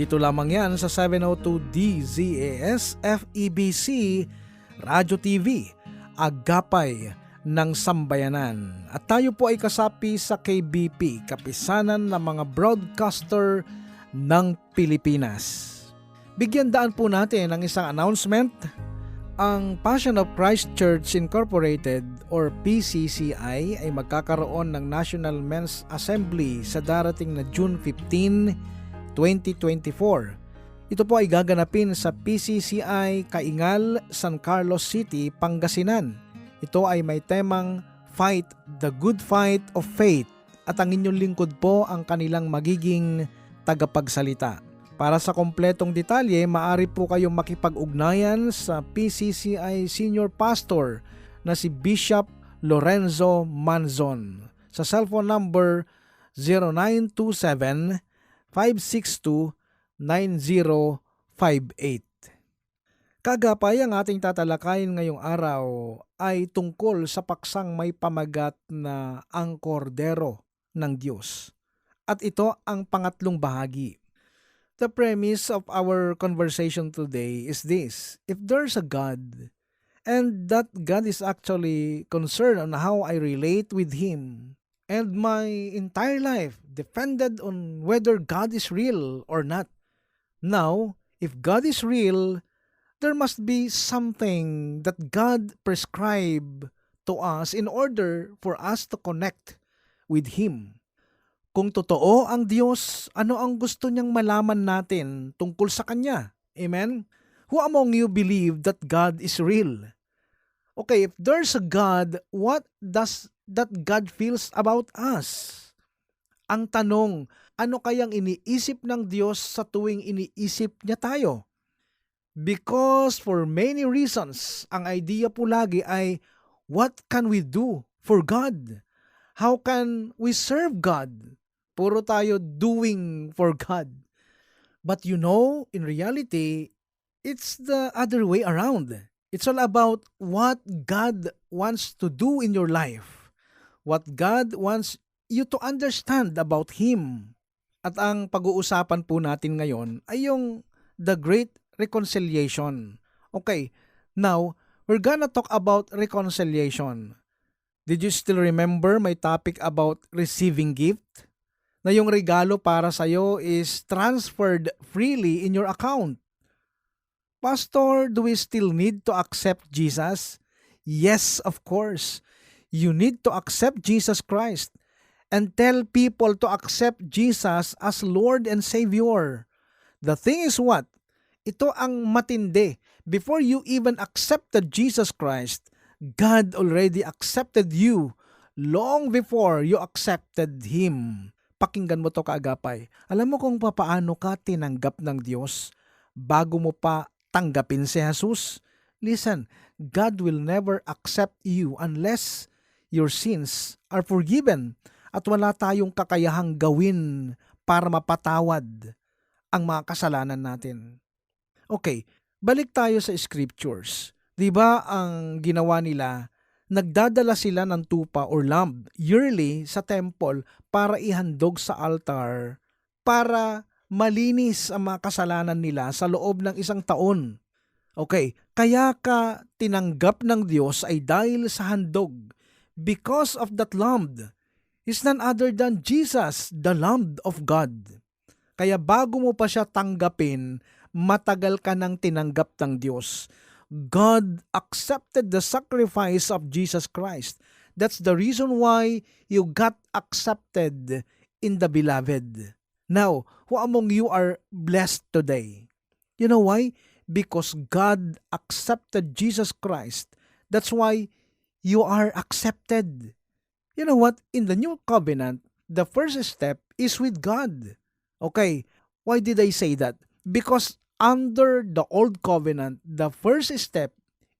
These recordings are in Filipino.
Dito lamang yan sa 702 DZAS FEBC Radio TV Agapay ng Sambayanan. At tayo po ay kasapi sa KBP, Kapisanan ng mga Broadcaster ng Pilipinas. Bigyan daan po natin ng isang announcement. Ang Passion of Christ Church Incorporated or PCCI ay magkakaroon ng National Men's Assembly sa darating na June 15, 2024. Ito po ay gaganapin sa PCCI Kaingal, San Carlos City, Pangasinan. Ito ay may temang Fight the Good Fight of Faith at ang inyong lingkod po ang kanilang magiging tagapagsalita. Para sa kompletong detalye, maaari po kayong makipag-ugnayan sa PCCI Senior Pastor na si Bishop Lorenzo Manzon sa cellphone number 0927 562 9058. Kagapay ang ating tatalakayin ngayong araw ay tungkol sa paksang may pamagat na ang kordero ng Diyos. At ito ang pangatlong bahagi. The premise of our conversation today is this. If there's a God, and that God is actually concerned on how I relate with Him, and my entire life depended on whether God is real or not. Now, if God is real, there must be something that God prescribe to us in order for us to connect with Him. Kung totoo ang Diyos, ano ang gusto niyang malaman natin tungkol sa Kanya? Amen? Who among you believe that God is real? Okay, if there's a God, what does that God feels about us? Ang tanong, ano kayang iniisip ng Diyos sa tuwing iniisip niya tayo? Because for many reasons, ang idea po lagi ay, what can we do for God? How can we serve God? Puro tayo doing for God. But you know, in reality, it's the other way around. It's all about what God wants to do in your life. What God wants you to understand about Him. At ang pag-uusapan po natin ngayon ay yung the great reconciliation. Okay, now, we're gonna talk about reconciliation. Did you still remember my topic about receiving gift? Na yung regalo para sa'yo is transferred freely in your account. Pastor, do we still need to accept Jesus? Yes, of course. You need to accept Jesus Christ and tell people to accept Jesus as Lord and Savior. The thing is what? Ito ang matindi. Before you even accepted Jesus Christ, God already accepted you long before you accepted Him. Pakinggan mo to kaagapay. Alam mo kung papaano ka tinanggap ng Diyos bago mo pa tanggapin si Jesus? Listen, God will never accept you unless your sins are forgiven at wala tayong kakayahang gawin para mapatawad ang mga kasalanan natin. Okay, balik tayo sa scriptures. 'Di ba ang ginawa nila, nagdadala sila ng tupa or lamb yearly sa temple para ihandog sa altar para malinis ang mga kasalanan nila sa loob ng isang taon. Okay, kaya ka tinanggap ng Diyos ay dahil sa handog because of that lamb is none other than Jesus, the Lamb of God. Kaya bago mo pa siya tanggapin, matagal ka nang tinanggap ng Diyos. God accepted the sacrifice of Jesus Christ. That's the reason why you got accepted in the beloved. Now, who among you are blessed today? You know why? Because God accepted Jesus Christ. That's why you are accepted. You know what? In the new covenant, the first step is with God. Okay, why did I say that? Because under the old covenant, the first step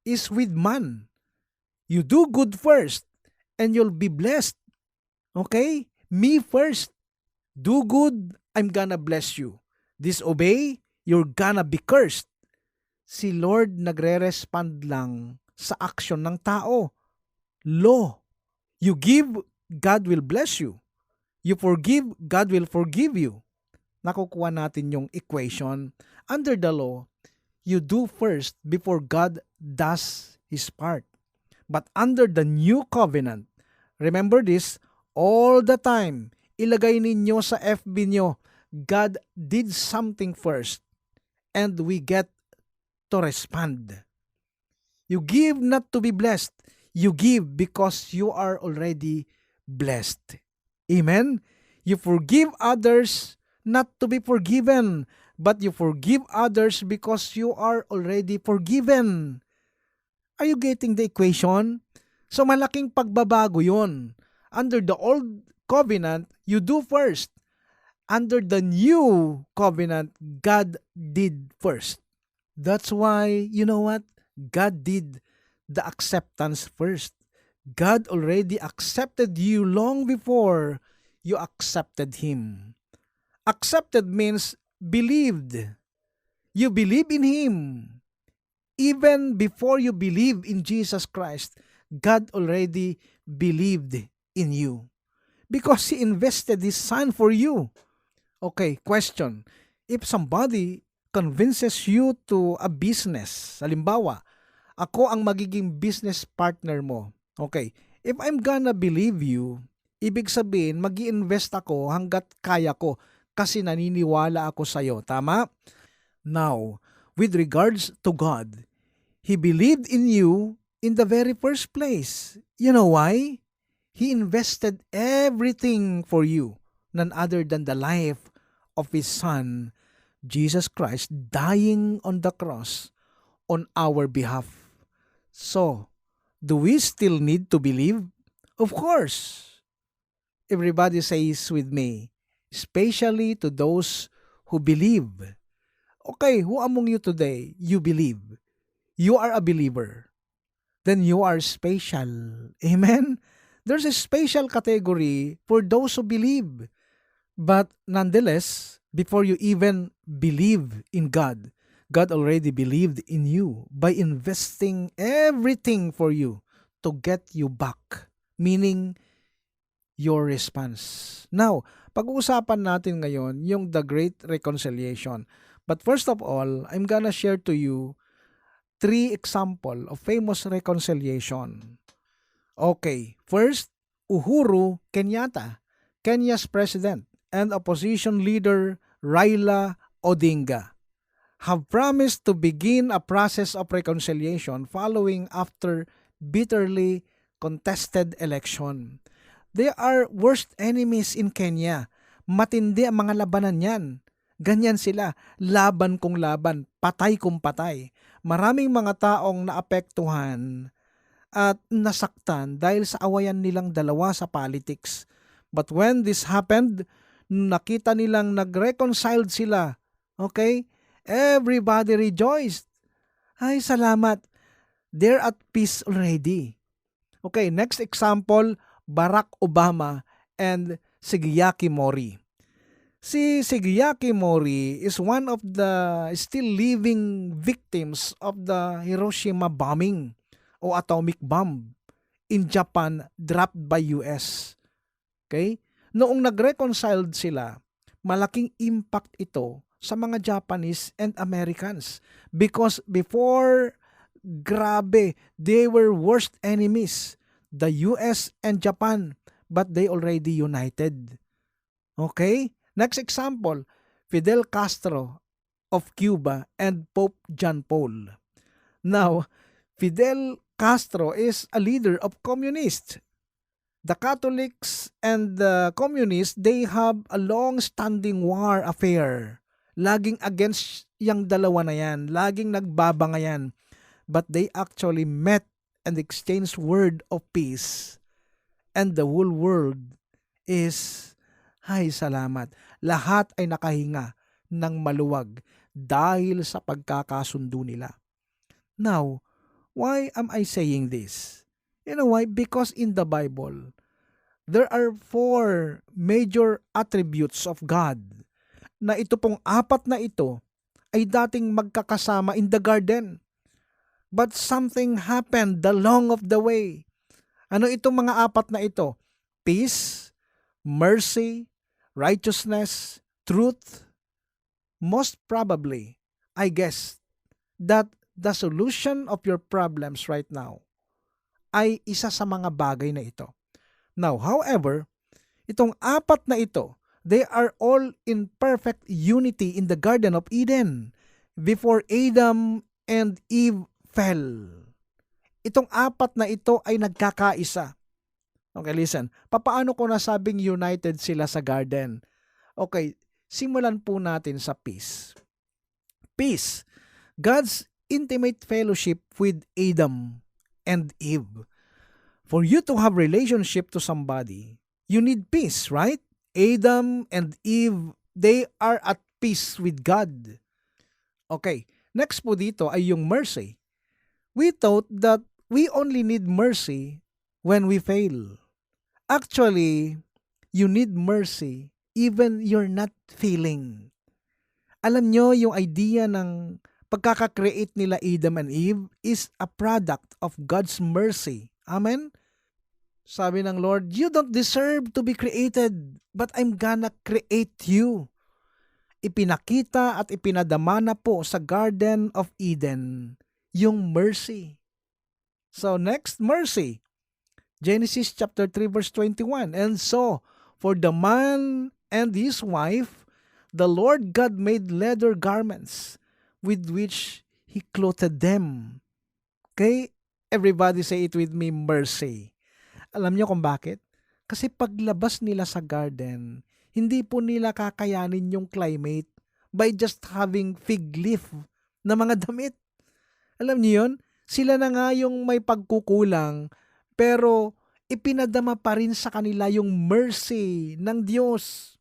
is with man. You do good first and you'll be blessed. Okay? Me first. Do good, I'm gonna bless you. Disobey, you're gonna be cursed. Si Lord nagre-respond lang sa action ng tao. Law. You give, God will bless you. You forgive, God will forgive you. Nakukuha natin yung equation. Under the law, you do first before God does His part. But under the new covenant, remember this, all the time, ilagay ninyo sa FB nyo, God did something first and we get to respond. You give not to be blessed. You give because you are already blessed. Amen? You forgive others not to be forgiven, but you forgive others because you are already forgiven. Are you getting the equation? So malaking pagbabago yon. Under the old covenant, you do first. Under the new covenant, God did first. That's why, you know what? God did the acceptance first. God already accepted you long before you accepted Him. Accepted means believed. You believe in Him. Even before you believe in Jesus Christ, God already believed in you. Because He invested His Son for you. Okay, question. If somebody convinces you to a business, halimbawa, ako ang magiging business partner mo. Okay, if I'm gonna believe you, ibig sabihin, mag invest ako hanggat kaya ko kasi naniniwala ako sa'yo. Tama? Now, with regards to God, He believed in you in the very first place. You know why? He invested everything for you, none other than the life of His Son, Jesus Christ, dying on the cross on our behalf. So, do we still need to believe? Of course. Everybody says with me, especially to those who believe. Okay, who among you today, you believe? You are a believer. Then you are special. Amen? There's a special category for those who believe. But nonetheless, before you even believe in God, God already believed in you by investing everything for you to get you back. Meaning, your response. Now, pag-uusapan natin ngayon yung the great reconciliation. But first of all, I'm gonna share to you three example of famous reconciliation. Okay, first, Uhuru Kenyatta, Kenya's president, and opposition leader Raila Odinga have promised to begin a process of reconciliation following after bitterly contested election. They are worst enemies in Kenya. Matindi ang mga labanan yan. Ganyan sila, laban kung laban, patay kung patay. Maraming mga taong naapektuhan at nasaktan dahil sa awayan nilang dalawa sa politics. But when this happened, nakita nilang nag-reconciled sila. Okay? Everybody rejoiced. Ay, salamat. They're at peace already. Okay, next example, Barack Obama and Sugiyaki Mori. Si Sugiyaki Mori is one of the still living victims of the Hiroshima bombing o atomic bomb in Japan dropped by US. Okay? Noong nag-reconciled sila, malaking impact ito sa mga Japanese and Americans. Because before grabe they were worst enemies the US and Japan but they already united. Okay? Next example Fidel Castro of Cuba and Pope John Paul. Now Fidel Castro is a leader of communists. The Catholics and the communists they have a long-standing war affair laging against yung dalawa na yan. Laging nagbabangayan. But they actually met and exchanged word of peace. And the whole world is, ay salamat, lahat ay nakahinga ng maluwag dahil sa pagkakasundo nila. Now, why am I saying this? You know why? Because in the Bible, there are four major attributes of God na ito pong apat na ito ay dating magkakasama in the garden. But something happened along of the way. Ano itong mga apat na ito? Peace, mercy, righteousness, truth. Most probably, I guess, that the solution of your problems right now ay isa sa mga bagay na ito. Now, however, itong apat na ito, they are all in perfect unity in the Garden of Eden before Adam and Eve fell. Itong apat na ito ay nagkakaisa. Okay, listen. Papaano ko nasabing united sila sa garden? Okay, simulan po natin sa peace. Peace. God's intimate fellowship with Adam and Eve. For you to have relationship to somebody, you need peace, right? Adam and Eve, they are at peace with God. Okay, next po dito ay yung mercy. We thought that we only need mercy when we fail. Actually, you need mercy even you're not feeling. Alam nyo, yung idea ng pagkakakreate nila Adam and Eve is a product of God's mercy. Amen? Sabi ng Lord, you don't deserve to be created, but I'm gonna create you. Ipinakita at ipinadama na po sa Garden of Eden yung mercy. So next, mercy. Genesis chapter 3 verse 21. And so, for the man and his wife, the Lord God made leather garments with which he clothed them. Okay? Everybody say it with me, mercy. Alam niyo kung bakit? Kasi paglabas nila sa garden, hindi po nila kakayanin yung climate by just having fig leaf na mga damit. Alam niyo yun? Sila na nga yung may pagkukulang, pero ipinadama pa rin sa kanila yung mercy ng Diyos.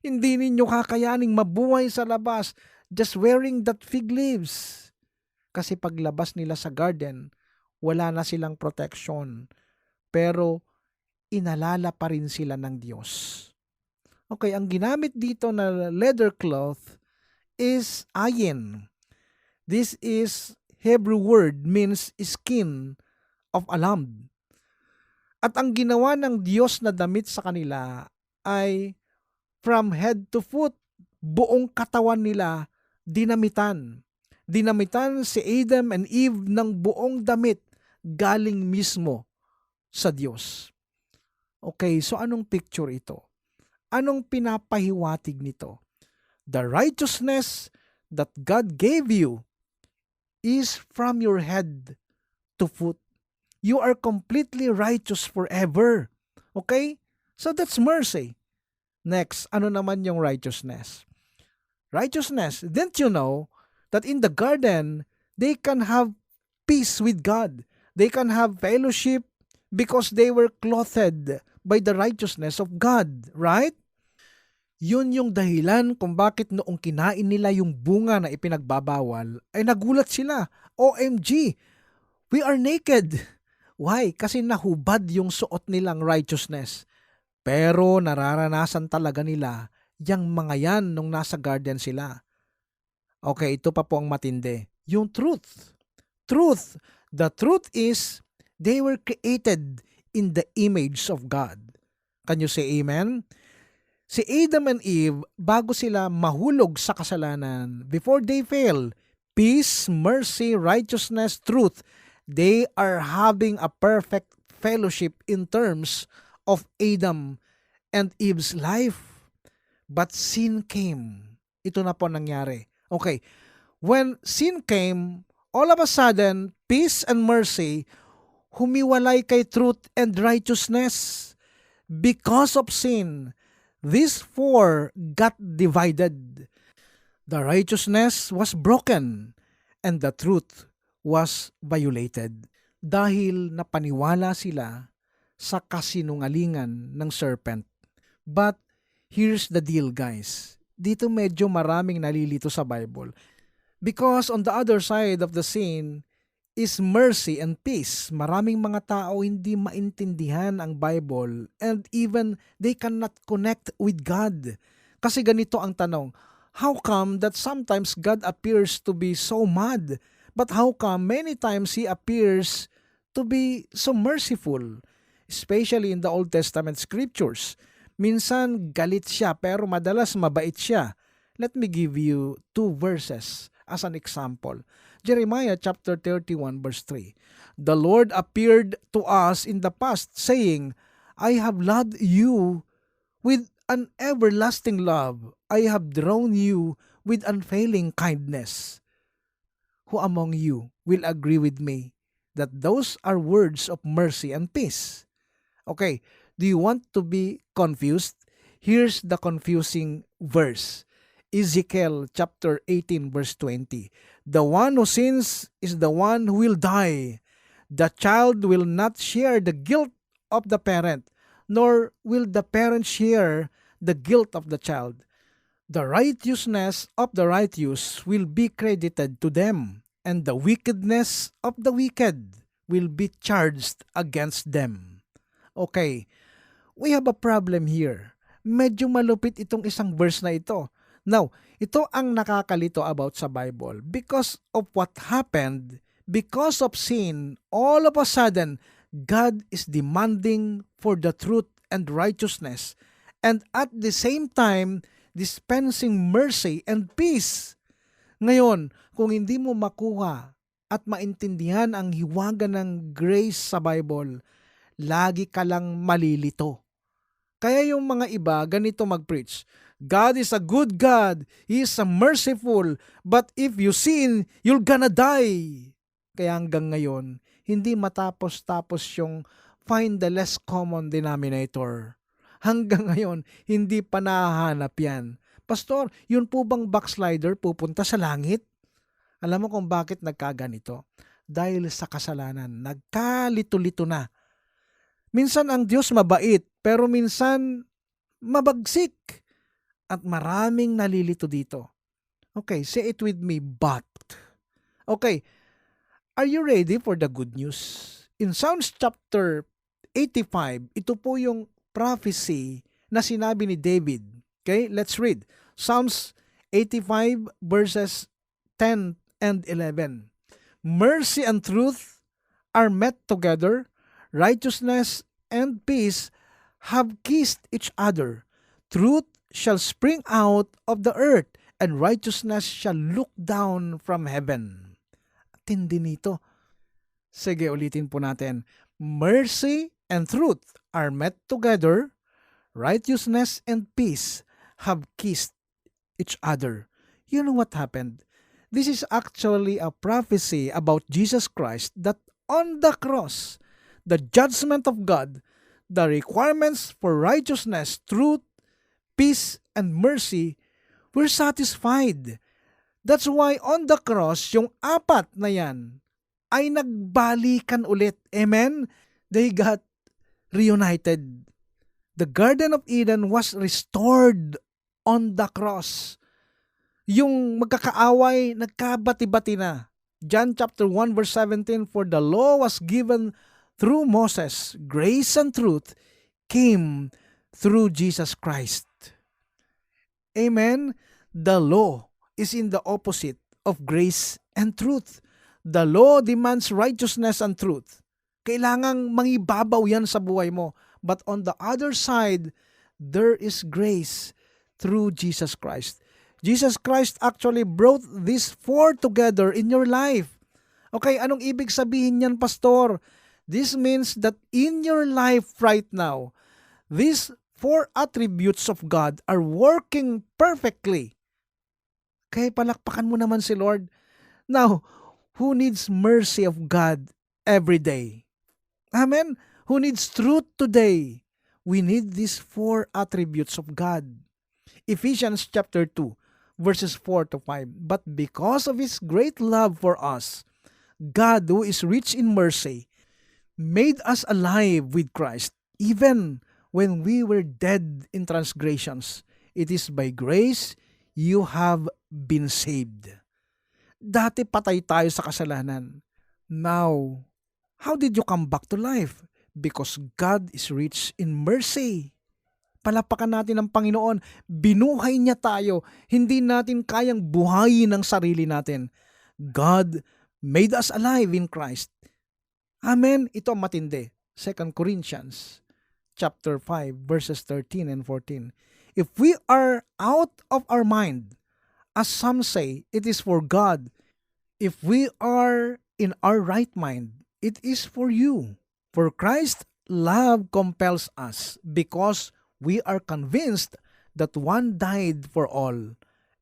Hindi ninyo kakayaning mabuhay sa labas just wearing that fig leaves. Kasi paglabas nila sa garden, wala na silang protection. Pero inalala pa rin sila ng Diyos. Okay, ang ginamit dito na leather cloth is ayin. This is Hebrew word means skin of a lamb. At ang ginawa ng Diyos na damit sa kanila ay from head to foot, buong katawan nila dinamitan. Dinamitan si Adam and Eve ng buong damit galing mismo sa Diyos. Okay, so anong picture ito? Anong pinapahiwatig nito? The righteousness that God gave you is from your head to foot. You are completely righteous forever. Okay? So that's mercy. Next, ano naman yung righteousness? Righteousness, didn't you know that in the garden, they can have peace with God. They can have fellowship because they were clothed by the righteousness of God, right? Yun yung dahilan kung bakit noong kinain nila yung bunga na ipinagbabawal, ay nagulat sila. OMG, we are naked. Why? Kasi nahubad yung suot nilang righteousness. Pero nararanasan talaga nila yung mga yan nung nasa garden sila. Okay, ito pa po ang matindi. Yung truth. Truth. The truth is, they were created in the image of God. Can you say amen? Si Adam and Eve, bago sila mahulog sa kasalanan, before they fail, peace, mercy, righteousness, truth, they are having a perfect fellowship in terms of Adam and Eve's life. But sin came. Ito na po nangyari. Okay. When sin came, all of a sudden, peace and mercy humiwalay kay truth and righteousness. Because of sin, these four got divided. The righteousness was broken and the truth was violated dahil napaniwala sila sa kasinungalingan ng serpent. But here's the deal guys. dito medyo maraming nalilito sa Bible. Because on the other side of the scene is mercy and peace. Maraming mga tao hindi maintindihan ang Bible and even they cannot connect with God. Kasi ganito ang tanong, how come that sometimes God appears to be so mad, but how come many times He appears to be so merciful? Especially in the Old Testament scriptures. Minsan galit siya pero madalas mabait siya. Let me give you two verses as an example. Jeremiah chapter 31 verse 3. The Lord appeared to us in the past saying, I have loved you with an everlasting love. I have drawn you with unfailing kindness. Who among you will agree with me that those are words of mercy and peace? Okay, do you want to be confused? Here's the confusing verse. Ezekiel chapter 18 verse 20. The one who sins is the one who will die. The child will not share the guilt of the parent, nor will the parent share the guilt of the child. The righteousness of the righteous will be credited to them, and the wickedness of the wicked will be charged against them. Okay, we have a problem here. Medyo malupit itong isang verse na ito. Now, ito ang nakakalito about sa Bible. Because of what happened, because of sin, all of a sudden, God is demanding for the truth and righteousness. And at the same time, dispensing mercy and peace. Ngayon, kung hindi mo makuha at maintindihan ang hiwaga ng grace sa Bible, lagi ka lang malilito. Kaya yung mga iba, ganito mag-preach. God is a good God. He is a merciful. But if you sin, you're gonna die. Kaya hanggang ngayon, hindi matapos-tapos yung find the less common denominator. Hanggang ngayon, hindi pa nahahanap yan. Pastor, yun po bang backslider pupunta sa langit? Alam mo kung bakit nagkaganito? Dahil sa kasalanan, nagkalito-lito na. Minsan ang Diyos mabait, pero minsan mabagsik. At maraming nalilito dito. Okay, say it with me, but. Okay, are you ready for the good news? In Psalms chapter 85, ito po yung prophecy na sinabi ni David. Okay, let's read. Psalms 85 verses 10 and 11. Mercy and truth are met together, righteousness and peace have kissed each other. Truth shall spring out of the earth, and righteousness shall look down from heaven. Tindi nito. Sige, ulitin po natin. Mercy and truth are met together, righteousness and peace have kissed each other. You know what happened? This is actually a prophecy about Jesus Christ that on the cross, the judgment of God, the requirements for righteousness, truth, peace, and mercy were satisfied. That's why on the cross, yung apat na yan ay nagbalikan ulit. Amen? They got reunited. The Garden of Eden was restored on the cross. Yung magkakaaway, nagkabati-bati na. John chapter 1 verse 17, For the law was given through Moses, grace and truth came through Jesus Christ. Amen? The law is in the opposite of grace and truth. The law demands righteousness and truth. Kailangang mangibabaw yan sa buhay mo. But on the other side, there is grace through Jesus Christ. Jesus Christ actually brought these four together in your life. Okay, anong ibig sabihin yan, Pastor? This means that in your life right now, these four attributes of God are working perfectly. Kaya palakpakan mo naman si Lord. Now, who needs mercy of God every day? Amen? Who needs truth today? We need these four attributes of God. Ephesians chapter 2, verses 4 to 5. But because of His great love for us, God, who is rich in mercy, made us alive with Christ, even when we were dead in transgressions. It is by grace you have been saved. Dati patay tayo sa kasalanan. Now, how did you come back to life? Because God is rich in mercy. Palapakan natin ang Panginoon. Binuhay niya tayo. Hindi natin kayang buhayin ang sarili natin. God made us alive in Christ. Amen. Ito ang matindi. 2 Corinthians chapter 5 verses 13 and 14. If we are out of our mind, as some say, it is for God. If we are in our right mind, it is for you. For Christ love compels us because we are convinced that one died for all,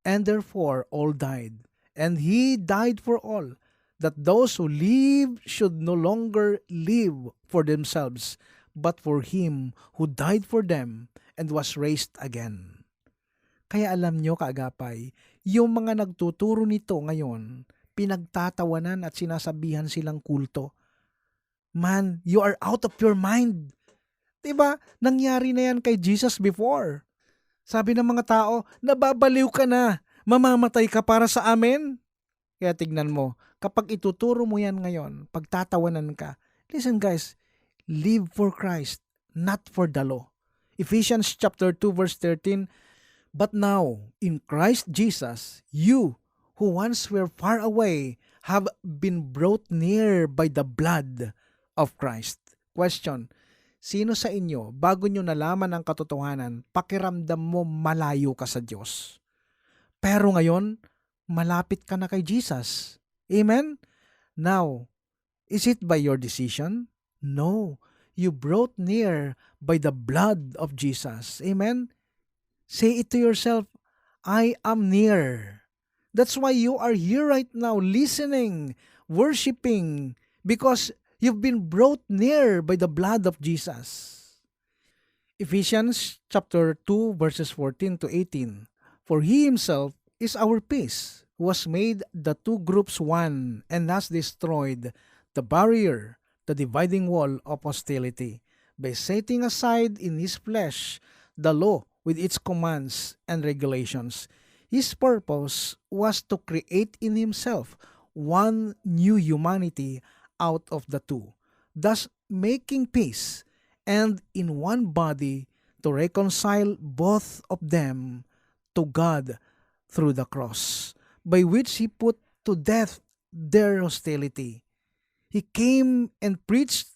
and therefore all died. And he died for all, that those who live should no longer live for themselves, but for him who died for them and was raised again. Kaya alam nyo, kaagapay, yung mga nagtuturo nito ngayon, pinagtatawanan at sinasabihan silang kulto. Man, you are out of your mind. 'Di ba? Nangyari na yan kay Jesus before. Sabi ng mga tao, nababaliw ka na. Mamamatay ka para sa amin. Kaya tignan mo, kapag ituturo mo yan ngayon, pagtatawanan ka, listen guys, live for Christ, not for the law. Ephesians chapter 2 verse 13, But now, in Christ Jesus, you, who once were far away, have been brought near by the blood of Christ. Question, sino sa inyo, bago nyo nalaman ang katotohanan, pakiramdam mo malayo ka sa Diyos? Pero ngayon, malapit ka na kay Jesus. Amen? Now, is it by your decision? No. You brought near by the blood of Jesus. Amen? Say it to yourself, I am near. That's why you are here right now listening, worshiping, because you've been brought near by the blood of Jesus. Ephesians chapter 2 verses 14 to 18. For he himself is our peace, who has made the two groups one and has destroyed the barrier, the dividing wall of hostility, by setting aside in his flesh the law with its commands and regulations. His purpose was to create in himself one new humanity out of the two, thus making peace, and in one body to reconcile both of them to God through the cross, by which he put to death their hostility. He came and preached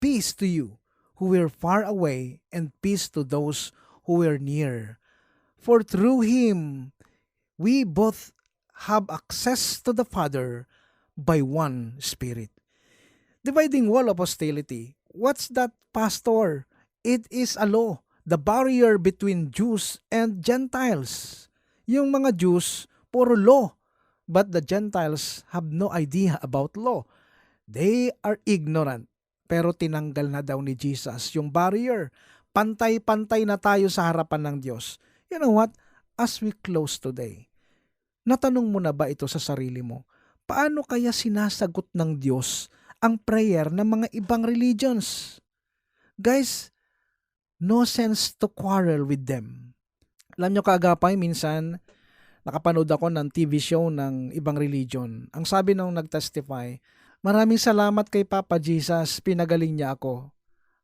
peace to you who were far away and peace to those who were near. For through him we both have access to the Father by one Spirit. Dividing wall of hostility. What's that, Pastor? It is a law, the barrier between Jews and Gentiles. Yung mga Jews, puro law. But the Gentiles have no idea about law. They are ignorant. Pero tinanggal na daw ni Jesus yung barrier. Pantay-pantay na tayo sa harapan ng Diyos. You know what? As we close today, natanong mo na ba ito sa sarili mo? Paano kaya sinasagot ng Diyos ang prayer ng mga ibang religions? Guys, no sense to quarrel with them. Alam nyo kaagapay, minsan, nakapanood ako ng TV show ng ibang religion. Ang sabi nung nag-testify, maraming salamat kay Papa Jesus, pinagaling niya ako.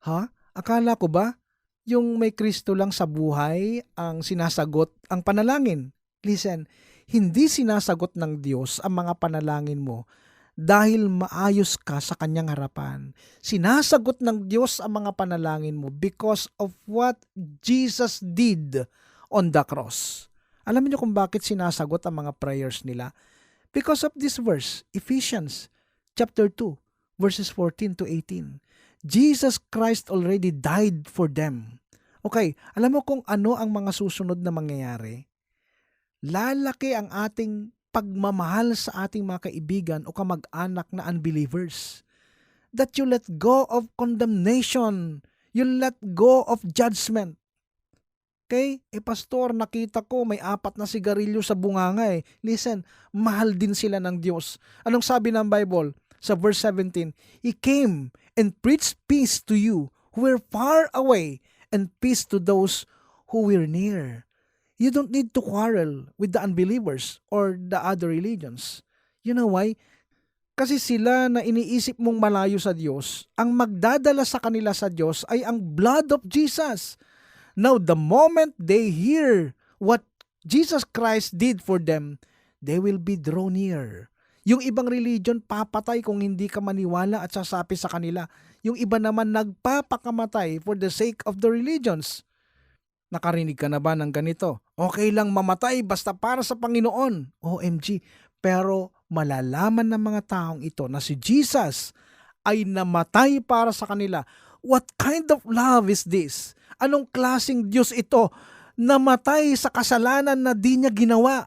Ha? Akala ko ba, yung may Kristo lang sa buhay ang sinasagot ang panalangin? Listen, hindi sinasagot ng Diyos ang mga panalangin mo dahil maayos ka sa kanyang harapan. Sinasagot ng Diyos ang mga panalangin mo because of what Jesus did on the cross. Alam niyo kung bakit sinasagot ang mga prayers nila? Because of this verse, Ephesians chapter 2, verses 14 to 18. Jesus Christ already died for them. Okay, alam mo kung ano ang mga susunod na mangyayari? Lalaki ang ating pagmamahal sa ating mga kaibigan o kamag-anak na unbelievers. That you let go of condemnation. You let go of judgment. Okay? Eh pastor, nakita ko may apat na sigarilyo sa bunganga eh. Listen, mahal din sila ng Diyos. Anong sabi ng Bible? Sa verse 17, He came and preached peace to you who were far away and peace to those who were near. You don't need to quarrel with the unbelievers or the other religions. You know why? Kasi sila na iniisip mong malayo sa Diyos, ang magdadala sa kanila sa Diyos ay ang blood of Jesus. Now, the moment they hear what Jesus Christ did for them, they will be drawn near. Yung ibang religion, papatay kung hindi ka maniwala at sasapi sa kanila. Yung iba naman, nagpapakamatay for the sake of the religions. Nakarinig ka na ba ng ganito? Okay lang mamatay basta para sa Panginoon. OMG. Pero malalaman ng mga taong ito na si Jesus ay namatay para sa kanila. What kind of love is this? Anong klasing Diyos ito? Namatay sa kasalanan na di niya ginawa.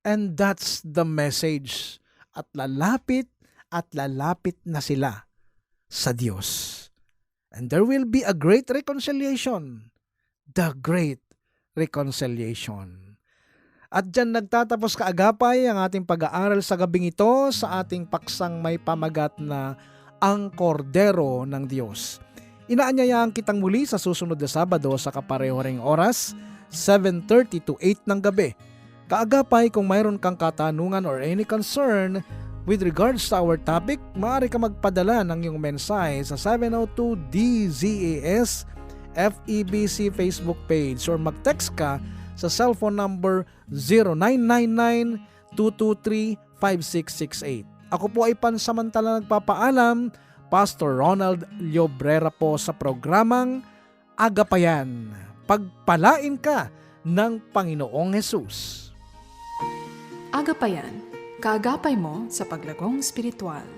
And that's the message. At lalapit at lalapit na sila sa Diyos. And there will be a great reconciliation. The great reconciliation. At dyan nagtatapos kaagapay ang ating pag-aaral sa gabing ito sa ating paksang may pamagat na ang kordero ng Diyos. Inaanyayahan kitang muli sa susunod na Sabado sa kapareho ring oras, 7.30 to 8 ng gabi. Kaagapay kung mayroon kang katanungan or any concern with regards to our topic, maaari ka magpadala ng iyong mensahe sa 702-DZAS FEBC Facebook page or mag-text ka sa cellphone number 0999-223-5668. Ako po ay pansamantala nagpapaalam, Pastor Ronald Llobrera po sa programang Agapayan. Pagpalain ka ng Panginoong Hesus. Agapayan, kaagapay mo sa paglagong spiritual.